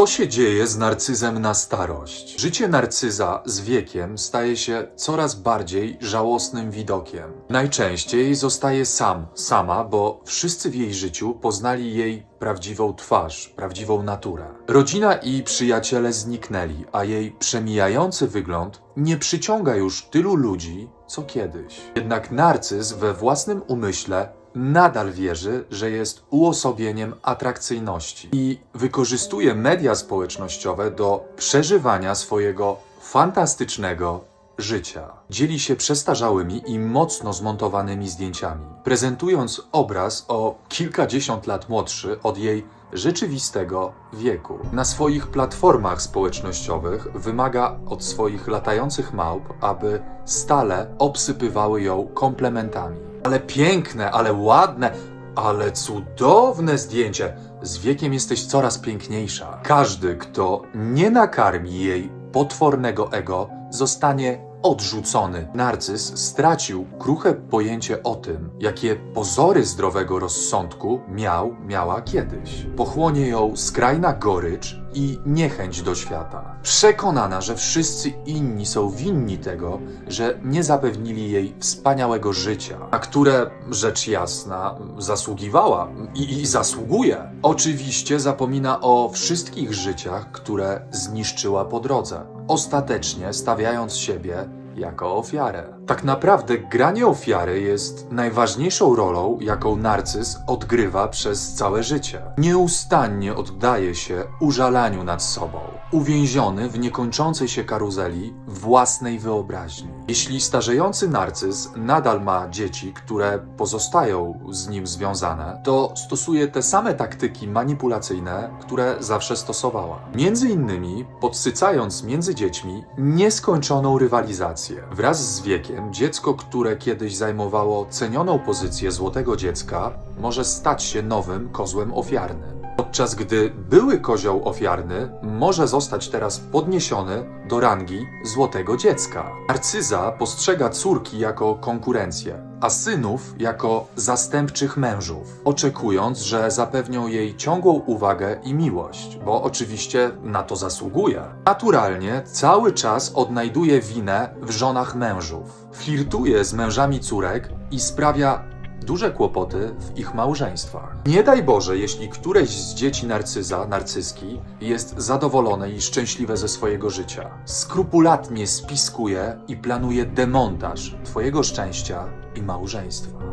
Co się dzieje z narcyzem na starość? Życie narcyza z wiekiem staje się coraz bardziej żałosnym widokiem. Najczęściej zostaje sam, sama, bo wszyscy w jej życiu poznali jej prawdziwą twarz, prawdziwą naturę. Rodzina i przyjaciele zniknęli, a jej przemijający wygląd nie przyciąga już tylu ludzi, co kiedyś. Jednak narcyz we własnym umyśle nadal wierzy, że jest uosobieniem atrakcyjności i wykorzystuje media społecznościowe do przeżywania swojego fantastycznego życia. Dzieli się przestarzałymi i mocno zmontowanymi zdjęciami, prezentując obraz o kilkadziesiąt lat młodszy od jej rzeczywistego wieku. Na swoich platformach społecznościowych wymaga od swoich latających małp, aby stale obsypywały ją komplementami. Ale piękne, ale ładne, ale cudowne zdjęcie. Z wiekiem jesteś coraz piękniejsza. Każdy, kto nie nakarmi jej potwornego ego, zostanie odrzucony. Narcyz stracił kruche pojęcie o tym, jakie pozory zdrowego rozsądku miał, miała kiedyś. Pochłonie ją skrajna gorycz i niechęć do świata. Przekonana, że wszyscy inni są winni tego, że nie zapewnili jej wspaniałego życia, na które, rzecz jasna, zasługiwała i, i zasługuje. Oczywiście zapomina o wszystkich życiach, które zniszczyła po drodze, ostatecznie stawiając siebie jako ofiarę. Tak naprawdę granie ofiary jest najważniejszą rolą, jaką narcyz odgrywa przez całe życie. Nieustannie oddaje się użalaniu nad sobą, uwięziony w niekończącej się karuzeli własnej wyobraźni. Jeśli starzejący narcyz nadal ma dzieci, które pozostają z nim związane, to stosuje te same taktyki manipulacyjne, które zawsze stosowała. Między innymi podsycając między dziećmi nieskończoną rywalizację. Wraz z wiekiem dziecko, które kiedyś zajmowało cenioną pozycję złotego dziecka, może stać się nowym kozłem ofiarnym. Podczas gdy były kozioł ofiarny może zostać teraz podniesiony do rangi złotego dziecka. Narcyza postrzega córki jako konkurencję, a synów jako zastępczych mężów, oczekując, że zapewnią jej ciągłą uwagę i miłość, bo oczywiście na to zasługuje. Naturalnie cały czas odnajduje winę w żonach mężów. Flirtuje z mężami córek i sprawia duże kłopoty w ich małżeństwach. Nie daj Boże, jeśli któreś z dzieci narcyza, narcyzki, jest zadowolone i szczęśliwe ze swojego życia. Skrupulatnie spiskuje i planuje demontaż Twojego szczęścia i małżeństwa.